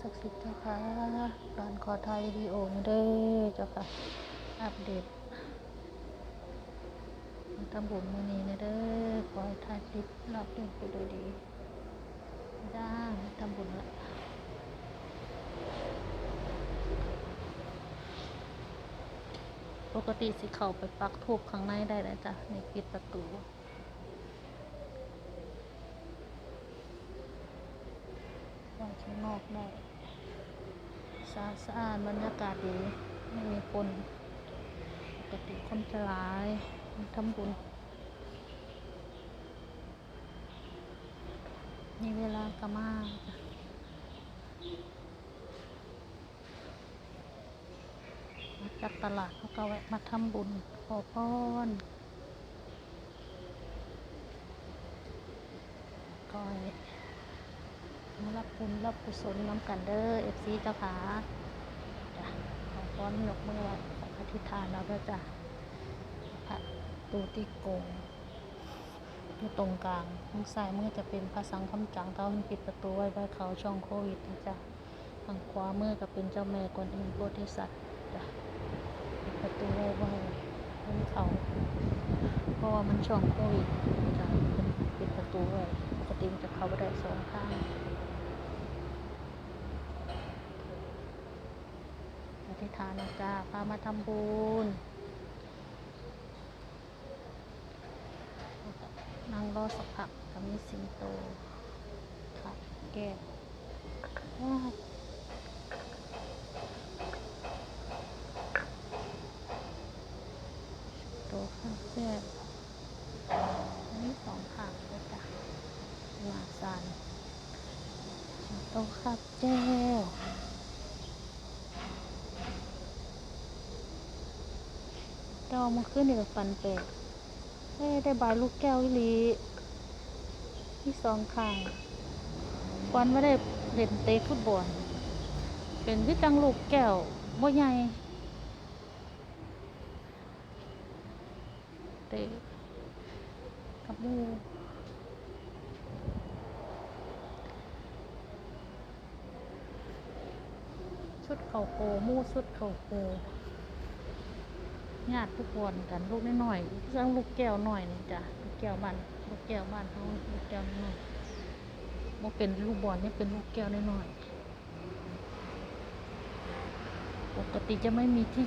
ศักดิ์สิทธิ์เจ้าค่ะร้านขอถ่ายวิดีโอนี่เด้อเจ้าค่ะ อัปเดตทำบุญมือนี้นี่เด้อขอให้ถ่ายคลิปรับเรื่องไปดยดีจ้าทำบุญละปกติสิเขาไปปักทูบข้างในได้เลยจ้ะในปิดประตู วาง ข้างนอกได้สะอาดสะอาดบรรยากาศดีไม่มีคนปกติคนจะหลายมาทำบุญมีเวลากะมาจ้ะมาจากตลาดเขาก็แวะมาทำบุญขอพรก็ให้ มารับบุญรับกุศลน้ำกันเด้อเอฟซีเจ้าขาจ้ะขอพรยกมือไหว้ขออธิษฐานเราด้วยจ้ะพระตูติโกงอยู่ตรงกลางทางซ้ายมือจะเป็นพระสังฆำจังเต้าหินปิดประตูไว้ไว้เขาช่องโควิดนะจ้ะทางขวามือก็เป็นเจ้าแม่กวนอิมโพธิสัตว์จ้ะปิดประตูไว้ไว้ให้เขาเพราะว่ามันช่องโควิดจ้ะเป็นปิดประตูไว้ปกติมันจะเข้าไปได้สองทาง อธิษฐานนะจ้าพามาทำบุญนั่งรอสักพักก็มีสิงโตค่ะแก้วว้าวโตข้างแก้วอันนี้สองขางเลยจ้ะหวาซานสิงโตข้าบแก้ว ดอกมันขึ้นนี่กับฟันแปลกเอ้ได้ใบลูกแก้วอีหลีที่สองข้างฟันไม่ได้เล่นเตะฟุตบอลเป็นวิจังลูกแก้วบ่ใหญ่เตะกับมูชุดเขาโกมูชุดเขาโก ญาติทุกคนกันลูกน้อยๆจังลูกแก้วหน้อยนี่จ้ะลูกแก้วบ้านลูกแก้วบ้านเขาลูกแก้วน้อยๆบ่เป็นลูกบอลนี่เป็นลูกแก้วน้อยๆปกติจะไม่มีที่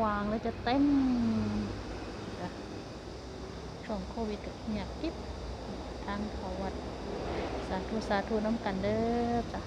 วางแล้วจะเต็มจ้ะช่วงโควิดเงียกิ๊บทางเขาวัดสาธุสาธุน้ำกันเด้อจ้ะ